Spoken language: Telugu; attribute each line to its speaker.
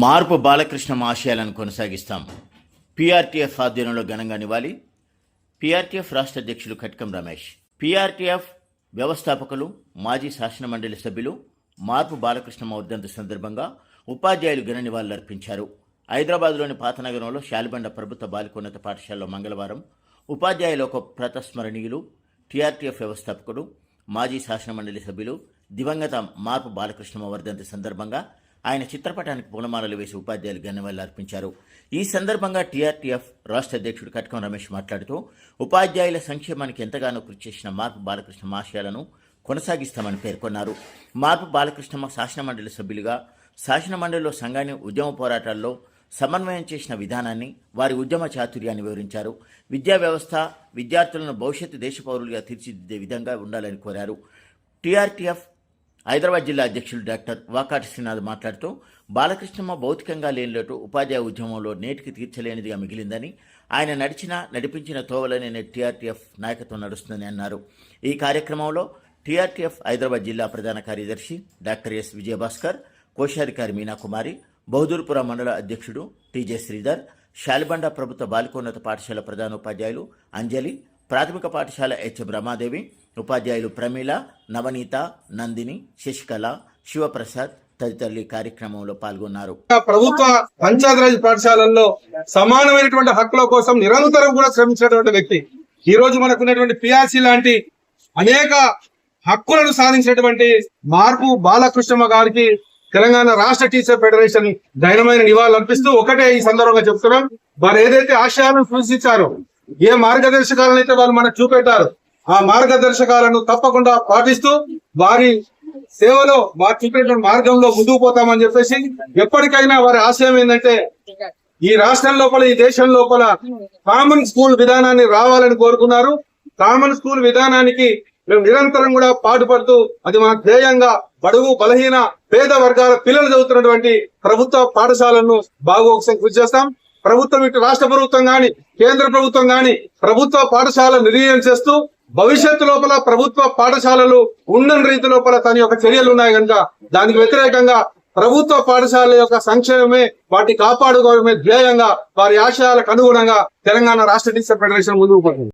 Speaker 1: మార్పు బాలకృష్ణ ఆశయాలను కొనసాగిస్తాం. పీఆర్టీఎఫ్ ఆధ్వర్యంలో ఘనంగా నివాళి పీఆర్టీఎఫ్ రాష్ట్ర అధ్యక్షులు కట్కం రమేష్. పీఆర్టీఎఫ్ వ్యవస్థాపకులు మాజీ శాసనమండలి సభ్యులు మార్పు బాలకృష్ణ వర్ధంతి సందర్భంగా ఉపాధ్యాయులు ఘన నివాళులర్పించారు. హైదరాబాద్లోని పాతనగరంలో శాలిబండ ప్రభుత్వ బాలికోన్నత పాఠశాలలో మంగళవారం ఉపాధ్యాయుల ఒక ప్రతస్మరణీయులు టీఆర్టీఎఫ్ వ్యవస్థాపకుడు మాజీ శాసనమండలి సభ్యులు దివంగత మార్పు బాలకృష్ణ వర్ధంతి సందర్భంగా ఆయన చిత్రపటానికి పూలమాలలు వేసి ఉపాధ్యాయులు ఘనవల్లి అర్పించారు. ఈ సందర్భంగా టీఆర్టీఎఫ్ రాష్ట్ర అధ్యక్షుడు కట్కం రమేష్ మాట్లాడుతూ ఉపాధ్యాయుల సంక్షేమానికి ఎంతగానో కృషి చేసిన మార్పు బాలకృష్ణ ఆశయాలను కొనసాగిస్తామని పేర్కొన్నారు. మార్పు బాలకృష్ణ శాసనమండలి సభ్యులుగా శాసనమండలిలో సంఘాన్ని ఉద్యమ పోరాటాల్లో సమన్వయం చేసిన విధానాన్ని వారి ఉద్యమ చాతుర్యాన్ని వివరించారు. విద్యా వ్యవస్థ విద్యార్థులను భవిష్యత్తు దేశ పౌరులుగా తీర్చిదిద్దే విధంగా ఉండాలని కోరారు. టీఆర్టీఎఫ్ హైదరాబాద్ జిల్లా అధ్యక్షులు డాక్టర్ వాకాటి శ్రీనాథ్ మాట్లాడుతూ బాలకృష్ణమ్మ భౌతికంగా లేని లోటు ఉపాధ్యాయ ఉద్యమంలో నేటికి తీర్చలేనిదిగా మిగిలిందని ఆయన నడిచిన నడిపించిన తోవలనే టీఆర్టీఎఫ్ నాయకత్వం నడుస్తుందని అన్నారు. ఈ కార్యక్రమంలో టీఆర్టీఎఫ్ హైదరాబాద్ జిల్లా ప్రధాన కార్యదర్శి డాక్టర్ ఎస్ విజయభాస్కర్ కోశాధికారి మీనాకుమారి బహదూర్పుర మండల అధ్యక్షుడు టీజే శ్రీధర్ శాలిబండ ప్రభుత్వ బాలికోన్నత పాఠశాల ప్రధానోపాధ్యాయులు అంజలి ప్రాథమిక పాఠశాల హెచ్ బ్రహ్మాదేవి ఉపాధ్యాయులు ప్రమీల నవనీత నందిని శశికళ శివప్రసాద్ తదితరులు ఈ కార్యక్రమంలో పాల్గొన్నారు.
Speaker 2: ప్రభుత్వ పంచాయతీరాజ్ పాఠశాలల్లో సమానమైనటువంటి హక్కుల కోసం నిరంతరం కూడా శ్రమించినటువంటి వ్యక్తి ఈ రోజు మనకున్నటువంటి పిఆర్సి లాంటి అనేక హక్కులను సాధించినటువంటి మార్పు బాలకృష్ణమ్మ గారికి తెలంగాణ రాష్ట్ర టీచర్ ఫెడరేషన్ దైనమైన నివాళులు అర్పిస్తూ ఒకటే ఈ సందర్భంగా చెప్తున్నాం. వారు ఏదైతే ఆశయాలను సూచించారో ఏ మార్గదర్శకాలను అయితే వాళ్ళు మనకు చూపెట్టారు ఆ మార్గదర్శకాలను తప్పకుండా పాటిస్తూ వారి సేవలో వారు చూపినటువంటి మార్గంలో ముందుకు పోతామని చెప్పేసి ఎప్పటికైనా వారి ఆశయం ఏంటంటే ఈ రాష్ట్రం లోపల ఈ దేశం లోపల కామన్ స్కూల్ విధానాన్ని రావాలని కోరుకున్నారు. కామన్ స్కూల్ విధానానికి మేము నిరంతరం కూడా పాటుపడుతూ అది మన ధ్యేయంగా బడుగు బలహీన పేద వర్గాల పిల్లలు చదువుతున్నటువంటి ప్రభుత్వ పాఠశాలను బాగు ఒకసారి కృషి చేస్తాం. ప్రభుత్వం ఇటు రాష్ట్ర ప్రభుత్వం కానీ కేంద్ర ప్రభుత్వం కానీ ప్రభుత్వ పాఠశాల నిర్ణయం చేస్తూ భవిష్యత్తు లోపల ప్రభుత్వ పాఠశాలలు ఉండని రీతి లోపల తన యొక్క చర్యలు ఉన్నాయి కనుక దానికి వ్యతిరేకంగా ప్రభుత్వ పాఠశాలల యొక్క సంక్షేమమే వాటి కాపాడుకోవడమే ధ్యేయంగా వారి ఆశయాలకు అనుగుణంగా తెలంగాణ రాష్ట్ర టీచర్ ఫెడరేషన్ ముందుకు పోతుంది.